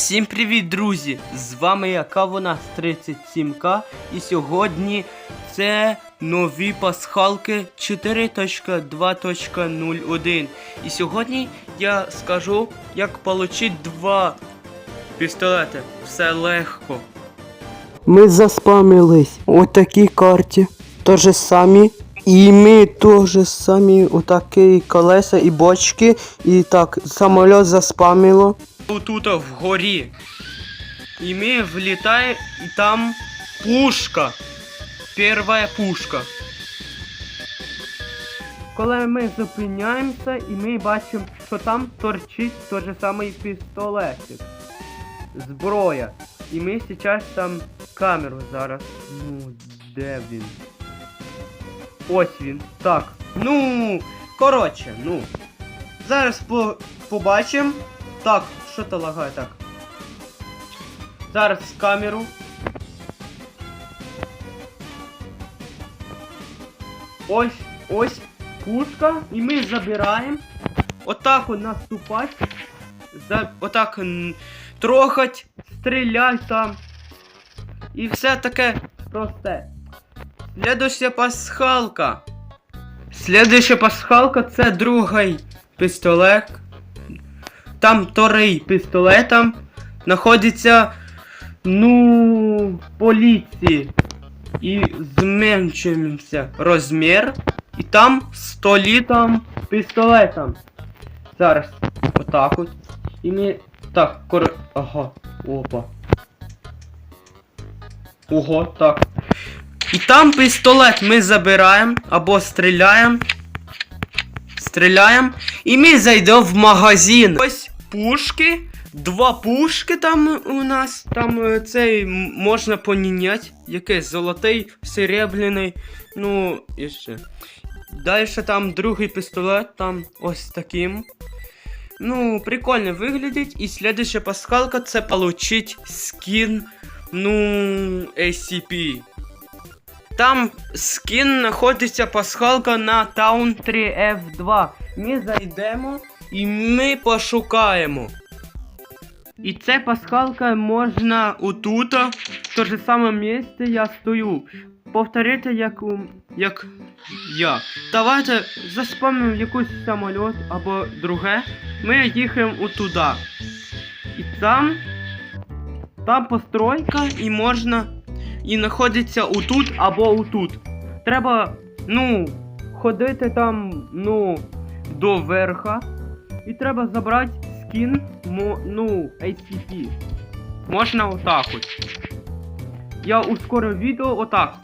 Всім привіт, друзі! З вами я Кавона з 37К і сьогодні це нові пасхалки 4.2.01. І сьогодні я скажу, як отримати два пістолети. Все легко. Ми заспамились у такій карті. То же самі. І ми теж самі у такі колеса і бочки. І так, самоліт заспамило. Тут вгорі. І ми влітаємо, і там пушка. Перша пушка. Коли ми зупиняємося і ми бачимо, що там торчить той же самий пістолетик. Зброя. І ми зараз там камеру зараз. Ну, де він? Ось він. Так. Ну, коротше, ну. Зараз по побачимо. Так, що то лагає так. Зараз камеру. Ось, ось пушка, і ми забираємо. Отак от наступати. За, отак трохать, стрілять там. І все таке просте. Следующая пасхалка. Следующая пасхалка це другий пістолет. Там вторий пістолет там знаходиться, ну, поліції. І зменшуємося розмір. І там столітом пістолетом. Зараз. Отак от. І ми. Так, кор... Ага. Опа. Ого, так. І там пістолет ми забираємо або стріляємо. Стріляємо. І ми зайдемо в магазин. Ось пушки. Два пушки там у нас. Там е, цей можна поміняти. Якийсь золотий, серебряний. Ну, і ще. Далі там другий пістолет, там ось таким. Ну, прикольно виглядить. І слідуща пасхалка це получить скін. Ну, SCP. Там скін знаходиться пасхалка на Town 3F2. Ми зайдемо і ми пошукаємо. І це пасхалка можна отут, в то же саме місце я стою. Повторити як, у- як я. Давайте заспамимо якийсь самоліт або друге. Ми їхаємо отуда. І там. Там постройка і можна і знаходиться отут або отут. Треба, ну, ходити там, ну, до верха. І треба забрати скін, ну, ACP. Можна отак от. Я ускорив відео отак.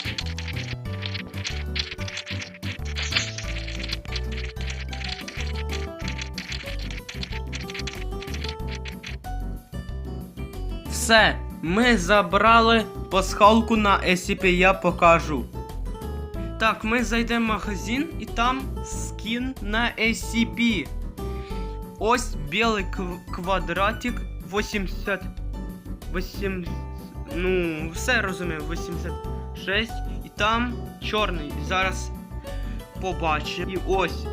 Все, ми забрали пасхалку на SCP, я покажу. Так, ми зайдемо в магазин і там скін на SCP. Ось білий кв- квадратик 80. 8. Ну, все розумію, 86. І там чорний. Зараз побачимо. І ось.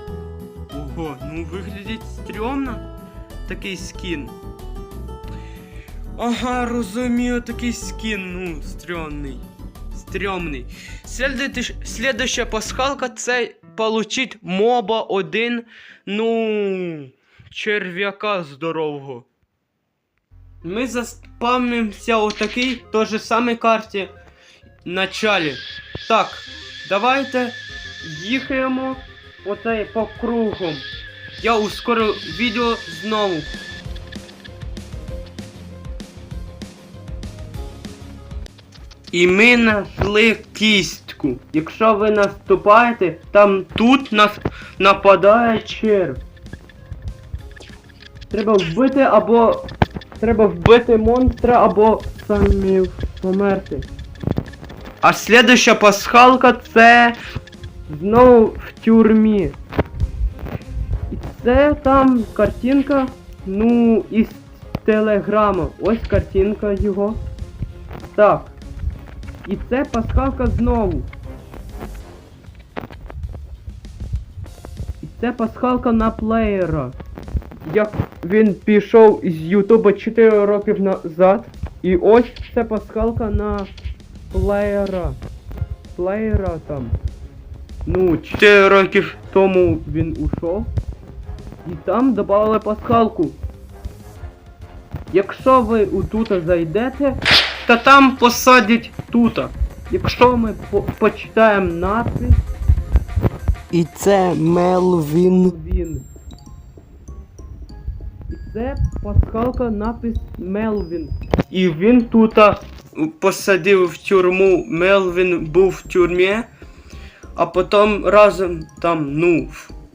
Ого, ну виглядить стрьомно. Такий скін. Ага, розумію, такий скін, ну, стрьомний. Стрьомний. Следующая пасхалка це получить моба один, ну, черв'яка здорового. Ми заспамимося у такій той же самій карті началі. Так, давайте їхаємо оцей по кругу. Я ускорю відео знову. І ми знайшли кістку. Якщо ви наступаєте, там тут нас нападає черв. Треба вбити або. Треба вбити монстра або самі померти. А слідуща пасхалка це знову в тюрмі. І це там картинка, ну, із телеграма. Ось картинка його. Так. І це пасхалка знову. І це пасхалка на плеєра. як він пішов з Ютуба 4 роки назад. І ось це пасхалка на плеєра. Плеєра там. Ну, 4 роки тому він ушов. І там додали пасхалку. Якщо ви отут зайдете, то там посадять тута. Якщо ми по- почитаємо надпис, І це Мелвін. він. І це пасхалка напис Мелвін. І він тут посадив в тюрму. Мелвін був в тюрмі, а потім разом там, ну,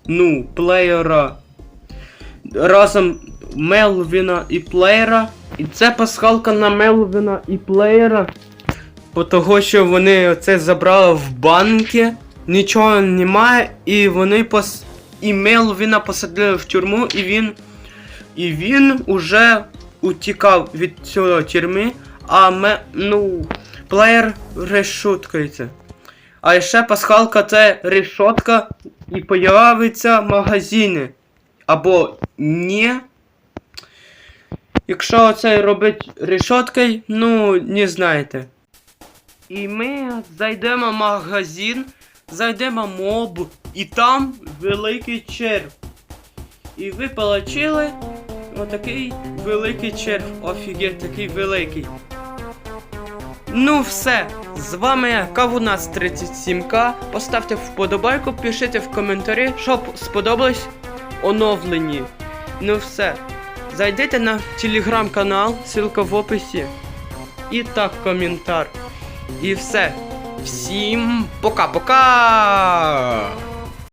ну, плеєра. Разом Мелвіна і плеєра. І це пасхалка на Мелвіна і плеєра. По того, що вони це забрали в банки, нічого немає, і вони пос... і Мелвіна посадили в тюрму, і він. І він уже утікав від цього тюрми, а ме... ну, плеєр решуткається. А ще пасхалка це решотка і появиться магазини. Або ні. Якщо це робить решоткою, ну, не знаєте. І ми зайдемо в магазин, зайдемо в моб, і там великий черв. І ви получили отакий великий черв. Офігеть, такий великий. Ну все, з вами Кавунас 37К. Поставте вподобайку, пишіть в коментарі, щоб сподобалось оновлені. Ну все. Зайдите на телеграм-канал, ссылка в описі. І так коментар. І все. Всім пока-пока!